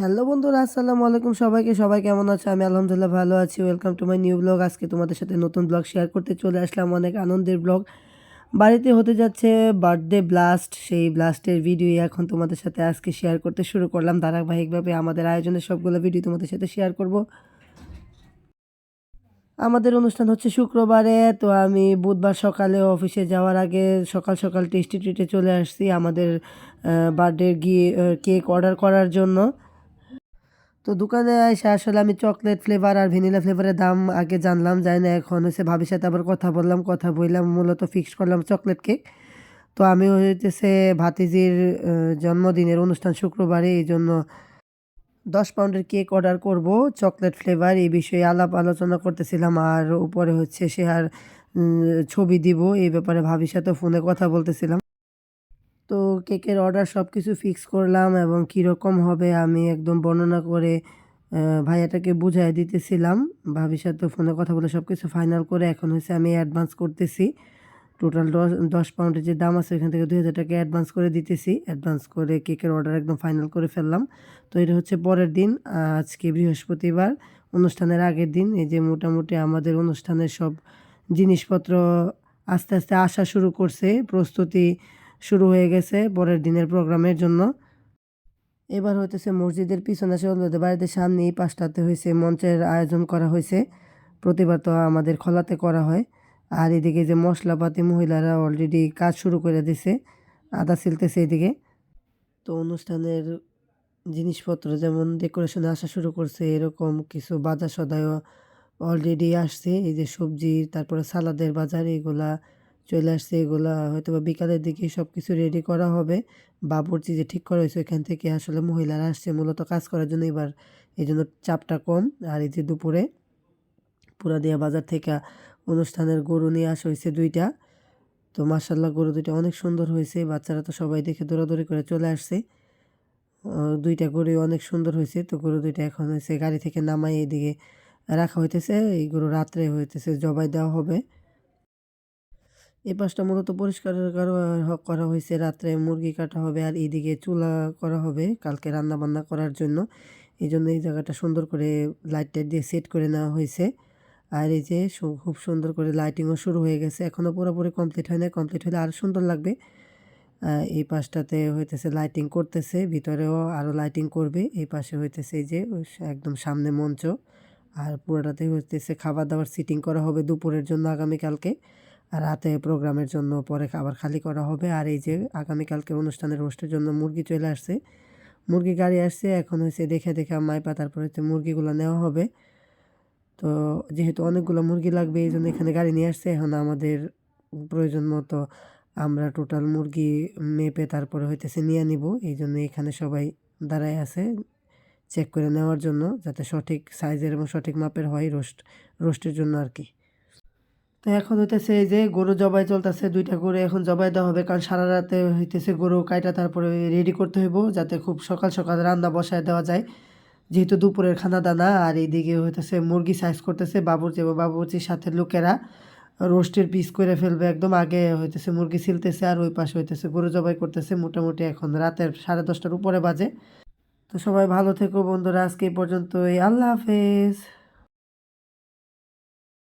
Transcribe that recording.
Hello বন্ধুরা, আসসালামু আলাইকুম সবাইকে। সবাই কেমন আছে? আমি আলহামদুলিল্লাহ ভালো আছি। Welcome to my new blog আজকে তোমাদের সাথে নতুন ব্লগ শেয়ার করতে চলে আসলাম। অনেক আনন্দের ব্লগ বাড়িতে হতে যাচ্ছে বার্থডে ব্লাস্ট সেই ব্লাস্টের ভিডিও এখন তোমাদের সাথে আজকে শেয়ার করতে শুরু করলাম। ধারাবাহিকভাবে আমাদের আয়োজনের সবগুলো ভিডিও তোমাদের সাথে শেয়ার করব। আমাদের অনুষ্ঠান হচ্ছে শুক্রবারে। তো আমি বুধবার সকালে অফিসে যাওয়ার আগে সকাল সকাল টেস্টি ট্রিটে চলে আসছি আমাদের বার্থডে গিয়ে কেক অর্ডার করার জন্য। তো দোকানে এসে আসলে আমি চকলেট ফ্লেভার আর ভ্যানিলা ফ্লেভারের দাম আগে জানলাম যাই না এখন হচ্ছে ভাবির সাথে আবার কথা বললাম কথা বললাম মূলত ফিক্সড করলাম চকলেট কেক তো আমি হইতেছে ভাতিজির জন্মদিনের অনুষ্ঠান শুক্রবারে এই জন্য দশ পাউন্ডের কেক অর্ডার করব চকলেট ফ্লেভার এই বিষয়ে আলাপ আলোচনা করতেছিলাম আর উপরে হচ্ছে সে আর ছবি দিব, এই ব্যাপারে ভাবির সাথে ফোনে কথা বলতেছিলাম। তো কেকের অর্ডার সব কিছু ফিক্স করলাম এবং কীরকম হবে আমি একদম বর্ণনা করে ভাইয়াটাকে বুঝাই দিতেছিলাম। ভাবির সাথে ফোনে কথা বলে সব কিছু ফাইনাল করে এখন হচ্ছে আমি অ্যাডভান্স করতেছি। টোটাল দশ দশ পাউন্ডের যে দাম আছে এখান থেকে দুই হাজার টাকা অ্যাডভান্স করে দিতেছি। অ্যাডভান্স করে কেকের অর্ডার একদম ফাইনাল করে ফেললাম। তো এটা হচ্ছে পরের দিন, আজকে বৃহস্পতিবার, অনুষ্ঠানের আগের দিন। এই যে মোটামুটি আমাদের অনুষ্ঠানের সব জিনিসপত্র আস্তে আস্তে আসা শুরু করছে। প্রস্তুতি শুরু হয়ে গেছে পরের দিনের প্রোগ্রামের জন্য। এবার হইতেছে মসজিদের পিছনে চলবে বাড়িতে সামনে এই পাশটাতে হয়েছে মঞ্চের আয়োজন করা হয়েছে প্রতিবার তো আমাদের খোলাতে করা হয়। আর এদিকে যে মশলাপাতি মহিলারা অলরেডি কাজ শুরু করে দিছে, আদা ছিলতেছে এদিকে। তো অনুষ্ঠানের জিনিসপত্র যেমন ডেকোরেশনে আসা শুরু করছে, এরকম কিছু বাজার সদায়ও অলরেডি আসছে। এই যে সবজি, তারপরে সালাদের বাজার, এগুলা চলে আসছে, এগুলা হয়তো বা বিকালের দিকে সব কিছু রেডি করা হবে। বাবুর্চি যে ঠিক করা হয়েছে এখান থেকে আসলে মহিলারা আসছে, মূলত কাজ করার জন্য এবার। এই জন্য চাপটা কম। আর এই যে দুপুরে পুরাদিয়া বাজার থেকে অনুষ্ঠানের গরু নিয়ে আসা হয়েছে দুইটা। তো মার্শাল্লাহ গরু দুইটা অনেক সুন্দর হয়েছে, বাচ্চারা তো সবাই দেখে দৌড়াদৌড়ি করে চলে আসছে। দুইটা গরু অনেক সুন্দর হয়েছে, তো গরু দুইটা এখন হয়েছে গাড়ি থেকে নামাই এদিকে রাখা হইতেছে। এই গরু রাত্রে হইতেছে, জবাই দেওয়া হবে। এই পাশটা মূলত পরিষ্কার করা- হয়েছে। রাত্রে মুরগি কাটা হবে আর এইদিকে চুলা করা হবে কালকে রান্না বান্না করার জন্য। এই জন্য এই জায়গাটা সুন্দর করে লাইট টাইট দিয়ে সেট করে নেওয়া হয়েছে। আর এই যে খুব সুন্দর করে লাইটিংও শুরু হয়ে গেছে। এখনও পুরোপুরি কমপ্লিট হয় না কমপ্লিট হলে আরও সুন্দর লাগবে। এই পাশটাতে হইতেছে লাইটিং করতেছে। ভিতরেও আরও লাইটিং করবে। এই পাশে হইতেছে যে একদম সামনে মঞ্চ। আর পুরোটাতে হইতেছে খাবার দাবার সিটিং করা হবে দুপুরের জন্য আগামীকালকে। রাতে প্রোগ্রামের জন্য পরে খাবার খালি করা হবে। আর এই যে আগামীকালকে অনুষ্ঠানের হোস্টের জন্য মুরগি চলে আসছে। মুরগি গাড়ি আসছে, এখন হচ্ছে দেখে দেখে মাইপা তারপরে হচ্ছে মুরগিগুলো নেওয়া হবে। তো যেহেতু অনেকগুলো মুরগি লাগবে, এই জন্য এখানে গাড়ি নিয়ে আসছে। এখন আমাদের প্রয়োজন মতো আমরা টোটাল মুরগি মেপে তারপরে হইতেছে নিয়ে নিব। এই জন্য এখানে সবাই দাঁড়ায় আছে চেক করে নেওয়ার জন্য, যাতে সঠিক সাইজের এবং সঠিক মাপের হয় রোস্ট রোস্টের জন্য আর কি। তো এখন হইতেছে এই যে গরু জবাই চলতেছে, দুইটা গরু এখন জবাই দেওয়া হবে, কারণ সারা রাতে হইতেছে গরু কাইটা তারপরে রেডি করতে হইব, যাতে খুব সকাল সকাল রান্না বসায় দেওয়া যায়। যেহেতু দুপুরের খানা দানা, আর এইদিকে হইতেছে মুরগি সাইজ করতেছে বাবুর্চি এবং বাবুর্চির সাথে লোকেরা রোস্টের পিস করে ফেলবে, একদম আগে হইতেছে মুরগি ছিলতেছে, আর ওই পাশে হইতেছে গরু জবাই করতেছে, মোটামুটি এখন রাতের সাড়ে দশটার উপরে বাজে। তো সবাই ভালো থেকো বন্ধুরা, আজকে এই পর্যন্তই, আল্লাহ হাফেজ।